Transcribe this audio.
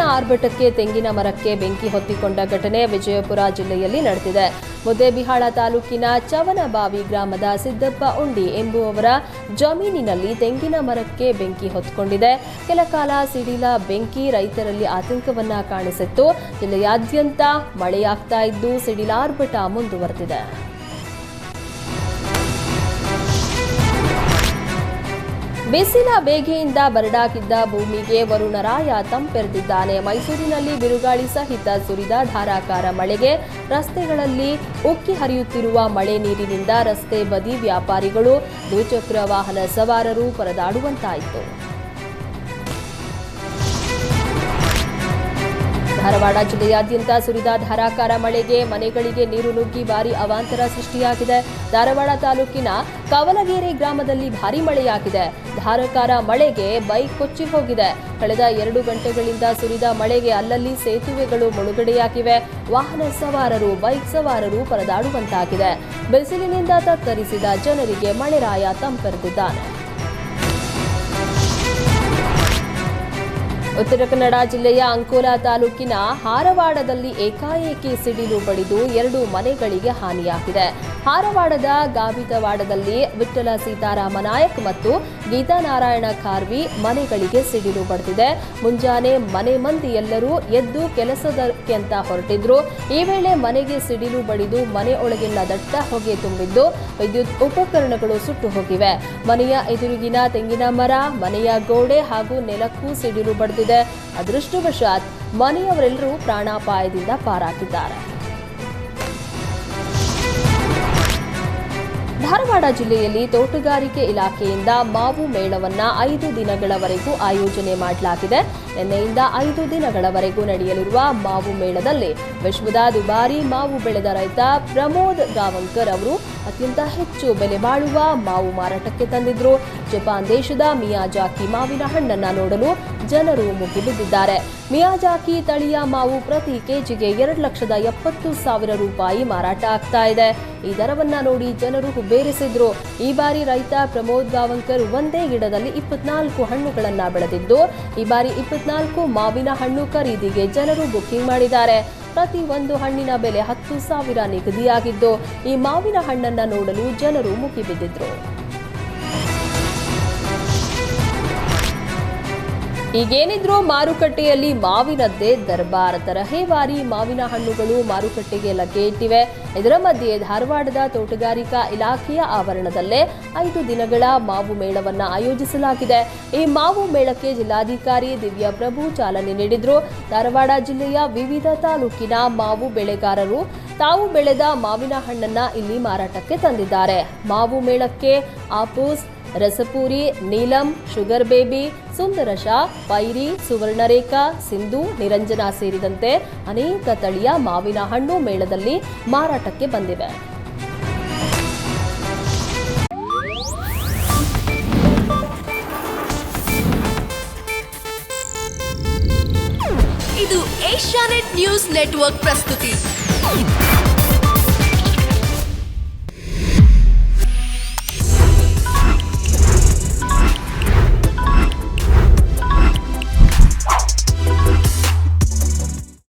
ಬಿಸಿಲಿನ ಆರ್ಭಟಕ್ಕೆ ತೆಂಗಿನ ಮರಕ್ಕೆ ಬೆಂಕಿ ಹೊತ್ತಿಕೊಂಡ ಘಟನೆ ವಿಜಯಪುರ ಜಿಲ್ಲೆಯಲ್ಲಿ ನಡೆದಿದೆ. ಮುದ್ದೇಬಿಹಾಳ ತಾಲೂಕಿನ ಚವನಬಾವಿ ಗ್ರಾಮದ ಸಿದ್ದಪ್ಪ ಉಂಡಿ ಎಂಬುವವರ ಜಮೀನಿನಲ್ಲಿ ತೆಂಗಿನ ಮರಕ್ಕೆ ಬೆಂಕಿ ಹೊತ್ತಿಕೊಂಡಿದೆ ಕೆಲ ಕಾಲ ಸಿಡಿಲ ಬೆಂಕಿ ರೈತರಲ್ಲಿ ಆತಂಕವನ್ನ ಕಾಣಿಸಿತ್ತು. ಜಿಲ್ಲೆಯಾದ್ಯಂತ ಮಳೆಯಾಗ್ತಾ ಇದ್ದು ಸಿಡಿಲಾರ್ಭಟ ಮುಂದುವರೆದಿದೆ. ಬಿಸಿಲ ಬೇಗೆಯಿಂದ ಬರಡಾಗಿದ್ದ ಭೂಮಿಗೆ ವರುಣರಾಯ ತಂಪೆರೆದಿದ್ದಾನೆ. ಮೈಸೂರಿನಲ್ಲಿ ಬಿರುಗಾಳಿ ಸಹಿತ ಸುರಿದ ಧಾರಾಕಾರ ಮಳೆಗೆ ರಸ್ತೆಗಳಲ್ಲಿ ಉಕ್ಕಿ ಹರಿಯುತ್ತಿರುವ ಮಳೆ ನೀರಿನಿಂದ ರಸ್ತೆ ಬದಿ ವ್ಯಾಪಾರಿಗಳು ದ್ವಿಚಕ್ರ ವಾಹನ ಸವಾರರು ಪರದಾಡುವಂತಾಯಿತು. ಧಾರವಾಡ ಜಿಲ್ಲೆಯಾದ್ಯಂತ ಸುರಿದ ಧಾರಾಕಾರ ಮಳೆಗೆ ಮನೆಗಳಿಗೆ ನೀರು ನುಗ್ಗಿ ಭಾರಿ ಅವಾಂತರ ಸೃಷ್ಟಿಯಾಗಿದೆ. ಧಾರವಾಡ ತಾಲೂಕಿನ ಕವಲಗೇರೆ ಗ್ರಾಮದಲ್ಲಿ ಭಾರಿ ಮಳೆಯಾಗಿದೆ. ಧಾರಾಕಾರ ಮಳೆಗೆ ಬೈಕ್ ಕೊಚ್ಚಿ ಹೋಗಿದೆ. ಕಳೆದ ಎರಡು ಗಂಟೆಗಳಿಂದ ಸುರಿದ ಮಳೆಗೆ ಅಲ್ಲಲ್ಲಿ ಸೇತುವೆಗಳು ಮುಳುಗಡೆಯಾಗಿವೆ. ವಾಹನ ಸವಾರರು, ಬೈಕ್ ಸವಾರರು ಪರದಾಡುವಂತಾಗಿದೆ. ಬಿಸಿಲಿನಿಂದ ತತ್ತರಿಸಿದ ಜನರಿಗೆ ಮಳೆರಾಯ ತಂಪೆರೆದಿದ್ದಾನೆ. ಉತ್ತರ ಕನ್ನಡ ಜಿಲ್ಲೆಯ ಅಂಕೋಲಾ ತಾಲೂಕಿನ ಹಾರವಾಡದಲ್ಲಿ ಏಕಾಏಕಿ ಸಿಡಿಲು ಬಡಿದು ಎರಡು ಮನೆಗಳಿಗೆ ಹಾನಿಯಾಗಿದೆ. ಹಾರವಾಡದ ಗಾವಿತವಾಡದಲ್ಲಿ ವಿಠ್ಠಲ ಸೀತಾರಾಮ ನಾಯಕ್ ಮತ್ತು ಗೀತಾನಾರಾಯಣ ಖಾರ್ವಿ ಮನೆಗಳಿಗೆ ಸಿಡಿಲು ಬಡಿದಿದೆ. ಮುಂಜಾನೆ ಮನೆ ಮಂದಿ ಎಲ್ಲರೂ ಎದ್ದು ಕೆಲಸದಕ್ಕೆ ಅಂತ ಹೊರಟಿದ್ರು. ಈ ವೇಳೆ ಮನೆಗೆ ಸಿಡಿಲು ಬಡಿದು ಮನೆ ಒಳಗೆಲ್ಲ ದಟ್ಟ ಹೊಗೆ ತುಂಬಿದ್ದು ವಿದ್ಯುತ್ ಉಪಕರಣಗಳು ಸುಟ್ಟು ಹೋಗಿವೆ. ಮನೆಯ ಎದುರಿಗಿನ ತೆಂಗಿನ ಮರ, ಮನೆಯ ಗೋಡೆ ಹಾಗೂ ನೆಲಕ್ಕೂ ಸಿಡಿಲು ಬಡಿದಿದೆ. ಅದೃಷ್ಟವಶಾತ್ ಮನೆಯವರೆಲ್ಲರೂ ಪ್ರಾಣಾಪಾಯದಿಂದ ಪಾರಾಗಿದ್ದಾರೆ. ಧಾರವಾಡ ಜಿಲ್ಲೆಯಲ್ಲಿ ತೋಟಗಾರಿಕೆ ಇಲಾಖೆಯಿಂದ ಮಾವು ಮೇಳವನ್ನು ಐದು ದಿನಗಳವರೆಗೂ ಆಯೋಜನೆ ಮಾಡಲಾಗಿದೆ. ನಿನ್ನೆಯಿಂದ ಐದು ದಿನಗಳವರೆಗೂ ನಡೆಯಲಿರುವ ಮಾವು ಮೇಳದಲ್ಲಿ ವಿಶ್ವದ ದುಬಾರಿ ಮಾವು ಬೆಳೆದ ರೈತ ಪ್ರಮೋದ್ ಗಾವಂಕರ್ ಅವರು ಅತ್ಯಂತ ಹೆಚ್ಚು ಬೆಲೆ ಬಾಳುವ ಮಾವು ಮಾರಾಟಕ್ಕೆ ತಂದಿದ್ರು. ಜಪಾನ್ ದೇಶದ ಮಿಯಾಜಾಕಿ ಮಾವಿನ ಹಣ್ಣನ್ನ ನೋಡಲು ಜನರು ಮುಗಿಬಿದ್ದಿದ್ದಾರೆ ಮಿಯಾಜಾಕಿ ತಳಿಯ ಮಾವು ಪ್ರತಿ ಕೆಜಿಗೆ ಎರಡು ಲಕ್ಷದ ಎಪ್ಪತ್ತು ಸಾವಿರ ರೂಪಾಯಿ ಮಾರಾಟ ಆಗ್ತಾ ಇದೆ. ಈ ದರವನ್ನ ನೋಡಿ ಜನರು ಹುಬ್ಬೇರಿಸಿದ್ರು. ಈ ಬಾರಿ ರೈತ ಪ್ರಮೋದ್ ಗಾವಂಕರ್ ಒಂದೇ ಗಿಡದಲ್ಲಿ ಇಪ್ಪತ್ನಾಲ್ಕು ಹಣ್ಣುಗಳನ್ನ ಬೆಳೆದಿದ್ದು, ಈ ಬಾರಿ ಇಪ್ಪತ್ನಾಲ್ಕು ಮಾವಿನ ಹಣ್ಣು ಖರೀದಿಗೆ ಜನರು ಬುಕಿಂಗ್ ಮಾಡಿದ್ದಾರೆ. ಪ್ರತಿ ಒಂದು ಹಣ್ಣಿನ ಬೆಲೆ ಹತ್ತು ಸಾವಿರ ನಿಗದಿಯಾಗಿದ್ದು ಈ ಮಾವಿನ ಹಣ್ಣನ್ನ ನೋಡಲು ಜನರು ಮುಗಿಬಿದ್ದಿದ್ರು. ಈಗೇನಿದ್ರೂ ಮಾರುಕಟ್ಟೆಯಲ್ಲಿ ಮಾವಿನದ್ದೇ ದರ್ಬಾರ್. ತರಹೇವಾರಿ ಮಾವಿನ ಹಣ್ಣುಗಳು ಮಾರುಕಟ್ಟೆಗೆ ಲಗ್ಗೆ ಇಟ್ಟಿವೆ ಇದರ ಮಧ್ಯೆ ಧಾರವಾಡದ ತೋಟಗಾರಿಕಾ ಇಲಾಖೆಯ ಆವರಣದಲ್ಲೇ ಐದು ದಿನಗಳ ಮಾವು ಮೇಳವನ್ನು ಆಯೋಜಿಸಲಾಗಿದೆ. ಈ ಮಾವು ಮೇಳಕ್ಕೆ ಜಿಲ್ಲಾಧಿಕಾರಿ ದಿವ್ಯಾ ಪ್ರಭು ಚಾಲನೆ ನೀಡಿದ್ರು. ಧಾರವಾಡ ಜಿಲ್ಲೆಯ ವಿವಿಧ ತಾಲೂಕಿನ ಮಾವು ಬೆಳೆಗಾರರು ತಾವು ಬೆಳೆದ ಮಾವಿನ ಹಣ್ಣನ್ನ ಇಲ್ಲಿ ಮಾರಾಟಕ್ಕೆ ತಂದಿದ್ದಾರೆ. ಮಾವು ಮೇಳಕ್ಕೆ ಆಪೂಸ್ ರಸಪೂರಿ, ನೀಲಂ, ಶುಗರ್ ಬೇಬಿ ಸುಂದರಶ ಪೈರಿ, ಸುವರ್ಣರೇಖಾ, ಸಿಂಧು, ನಿರಂಜನ ಸೇರಿದಂತೆ ಅನೇಕ ತಳಿಯ ಮಾವಿನ ಹಣ್ಣು ಮೇಳದಲ್ಲಿ ಮಾರಾಟಕ್ಕೆ ಬಂದಿವೆ. ಇದು ಏಷ್ಯಾನೆಟ್ ನ್ಯೂಸ್ ನೆಟ್ವರ್ಕ್ ಪ್ರಸ್ತುತಿ.